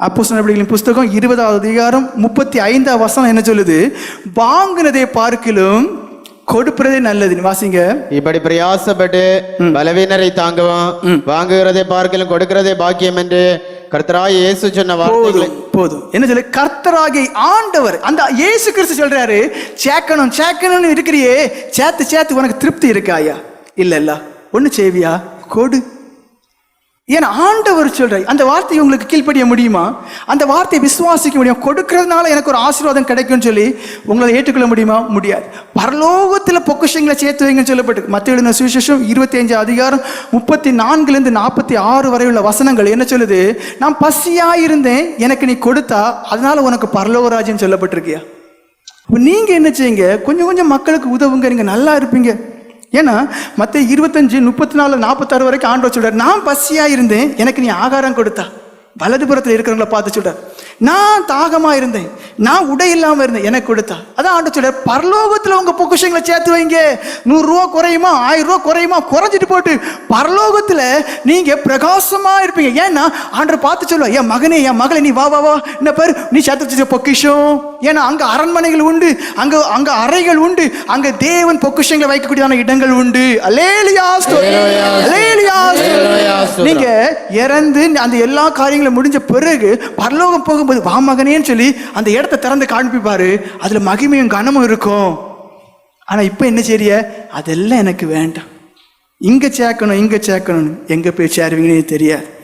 அப்போ நடவடிக்கைகளின் புஸ்தகம் இருபதாவது அதிகாரம் முப்பத்தி ஐந்தாவது வசனம் என்ன சொல்லுது? வாங்கினதை பார்க்கிலும் கொடுப்பதே நல்லது. வாசிங்க. இப்படி பிரயாசப்பட்டு பலவீனரை தாங்கவும் வாங்குகிறதை பார்க்கலும் கொடுக்கிறதே பாக்கியம் என்று கர்த்தராய் இயேசு சொன்ன வார்த்தைகளை போதும் என்ன சொல்லு? கர்த்தராகிய ஆண்டவர் அந்த இயேசு கிறிஸ்து சொல்றாரு சேக்கணும் சேக்கணும்னு இருக்கிறியே சேத்து சேத்து உனக்கு திருப்தி இருக்காயா இல்ல இல்ல. ஒண்ணு செய்வியா? கொடு. ஏன்னா ஆண்டவர் சொல்ற அந்த வார்த்தையை உங்களுக்கு கீழ்ப்படிய முடியுமா? அந்த வார்த்தையை விசுவாசிக்க முடியும்? கொடுக்கறதுனால எனக்கு ஒரு ஆசீர்வாதம் கிடைக்கும்னு சொல்லி உங்களை ஏற்றுக்கொள்ள முடியுமா? முடியாது. பரலோகத்தில் பொக்குஷங்களை சேர்த்து வைங்கன்னு சொல்லப்பட்டு மத்திய எழுதின சுவிசேஷம் இருபத்தி அஞ்சு அதிகாரம் முப்பத்தி நான்குலேருந்து நாற்பத்தி ஆறு வரை உள்ள வசனங்கள் என்ன சொல்லுது? நான் பசியாக இருந்தேன் எனக்கு நீ கொடுத்தா அதனால உனக்கு பரலோக சொல்லப்பட்டிருக்கியா? இப்போ நீங்கள் என்ன செய்யுங்க? கொஞ்சம் கொஞ்சம் மக்களுக்கு உதவுங்க. நீங்கள் நல்லா இருப்பீங்க. ஏன்னா மற்ற இருபத்தஞ்சு முப்பத்தி நாலு நாற்பத்தாறு வரைக்கும் ஆண்டவர் சொல்கிறார் நான் பசியாக இருந்தேன் எனக்கு நீ ஆகாரம் கொடுத்தா. வலதுபுறத்தில் இருக்கிறவங்கள பார்த்து சொல்கிறார் நான் தாகமாக இருந்தேன் நான் உடை இல்லாம இருந்தேன் எனக்கு கொடுத்தா. அதான் ஆண்டு சொல்றார் பரலோகத்துல உங்க பொக்குஷங்களை சேர்த்து வைங்க. நூறு ரூபா குறையுமா? ஆயிரம் ரூபா குறையுமா? குறைஞ்சிட்டு போட்டு பரலோகத்துல நீங்க பிரகாசமா இருப்பீங்க. ஏன்னா ஆண்டவர் பார்த்து சொல்லுவா என் மகனே என் மகளே நீ வா வா வா. என்ன பேர்? நீ சேர்த்து வச்ச பொக்கிஷம். ஏன்னா அங்க அரண்மனைகள் உண்டு அங்க அங்க அறைகள் உண்டு அங்க தேவன் பொக்கிஷங்களை வைக்கக்கூடியதான இடங்கள் உண்டு. அலேலியா. அலேலியா. நீங்க இறந்து அந்த எல்லா காரியங்களும் முடிஞ்ச பிறகு பரலோகம் போகும்போது வா மகனேன்னு சொல்லி அந்த இடத்த திறந்து காண்பிப்பாரு. அதுல மகிமையும் கனமும் இருக்கும். ஆனா இப்ப என்ன செய்ய அதெல்லாம் எனக்கு வேண்டாம். இங்க சேர்க்கணும் இங்க சேர்க்கணும் எங்க போய் சேருவீங்கன்னு தெரியாது.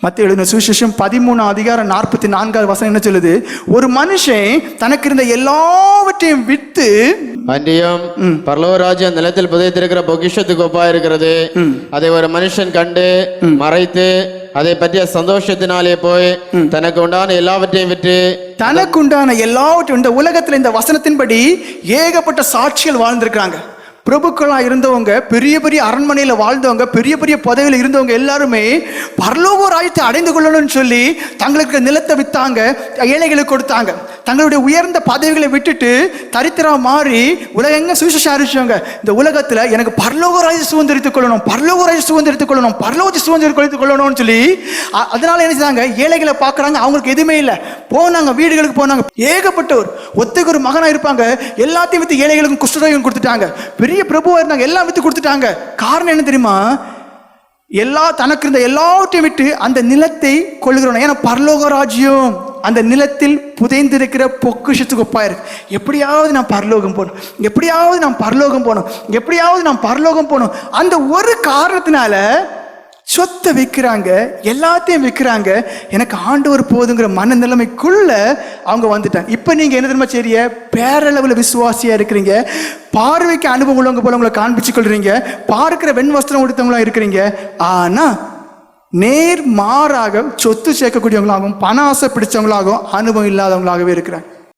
மற்ற எழுதின சுவிசேஷம் பதிமூணு அதிகாரம் நாற்பத்தி நான்காவது வசனம் என்ன சொல்லுது? ஒரு மனுஷன் தனக்கு இருந்த எல்லாவற்றையும் விற்று அன்றியும் பரலோகராஜ்யம் நிலத்தில் புதைத்திருக்கிற பொக்கிஷத்துக்கு ஒப்பா இருக்கிறது. அதை ஒரு மனுஷன் கண்டு மறைத்து அதை பற்றிய சந்தோஷத்தினாலே போய் தனக்கு உண்டான எல்லாவற்றையும் விற்று தனக்குண்டான எல்லாவற்றையும் இந்த உலகத்துல இந்த வசனத்தின்படி ஏகப்பட்ட சாட்சிகள் வாழ்ந்திருக்காங்க பிரபுக்களாக இருந்தவங்க பெரிய பெரிய அரண்மனையில் வாழ்ந்தவங்க பெரிய பெரிய பதவியில் இருந்தவங்க எல்லாருமே பரலோக ராஜ்யத்தை அடைந்து கொள்ளணும்னு சொல்லி தங்களுக்கு நிலத்தை விற்றாங்க ஏழைகளுக்கு கொடுத்தாங்க. தங்களுடைய உயர்ந்த பதவிகளை விட்டுட்டு தரித்திரம் மாறி உலகங்க சுவிசேஷம் அறிவிச்சவங்க இந்த உலகத்தில் எனக்கு பரலோக ராஜ்ய சுதந்திரித்துக் கொள்ளணும் பரலோக ராஜ்ய சுதந்திரித்துக் கொள்ளணும் பரலோக சுதந்திரித்துக் கொள்ளணும்னு சொல்லி அதனால என்ன செய்தாங்க? ஏழைகளை பார்க்கறாங்க அவங்களுக்கு எதுவுமே இல்லை. போனாங்க வீடுகளுக்கு போனாங்க. ஏகப்பட்டவர் ஒத்துக்கு ஒரு மகனாக இருப்பாங்க. எல்லாத்தையும் வித்து ஏழைகளுக்கும் குஷ்டரோகம் கொடுத்துட்டாங்க. பெரிய பெரிய பிரபுவாக இருந்தாங்க. எல்லாம் விற்று கொடுத்துட்டாங்க. காரணம் என்ன தெரியுமா? எல்லா தனக்கு இருந்த எல்லாவற்றையும் விட்டு அந்த நிலத்தை கொள்கிறோம் ஏன்னா பரலோக ராஜ்யம் அந்த நிலத்தில் புதைந்திருக்கிற பொக்குஷத்துக்கு ஒப்பா இருக்கு. எப்படியாவது நான் பரலோகம் போகணும். எப்படியாவது நான் பரலோகம் போகணும். எப்படியாவது நான் பரலோகம் போகணும். அந்த ஒரு காரணத்தினால சொத்தை விற்கிறாங்க எல்லாத்தையும் விற்கிறாங்க எனக்கு ஆண்டவர் போதுங்கிற மனநிலைமைக்குள்ள அவங்க வந்துட்டாங்க. இப்போ நீங்கள் என்ன தெரியுமா சரிய பேரளவில் விசுவாசியாக இருக்கிறீங்க. பார்வைக்கு அனுபவம் உள்ளவங்க போல உங்களை காண்பிச்சு கொள்றீங்க பார்க்கிற வெண் வஸ்திரம் உடுத்தவங்களா இருக்கிறீங்க. ஆனால் நேர் மாறாக சொத்து சேர்க்கக்கூடியவங்களாகவும் பண ஆசை பிடிச்சவங்களாகவும் அனுபவம் இல்லாதவங்களாகவே இருக்கிறாங்க.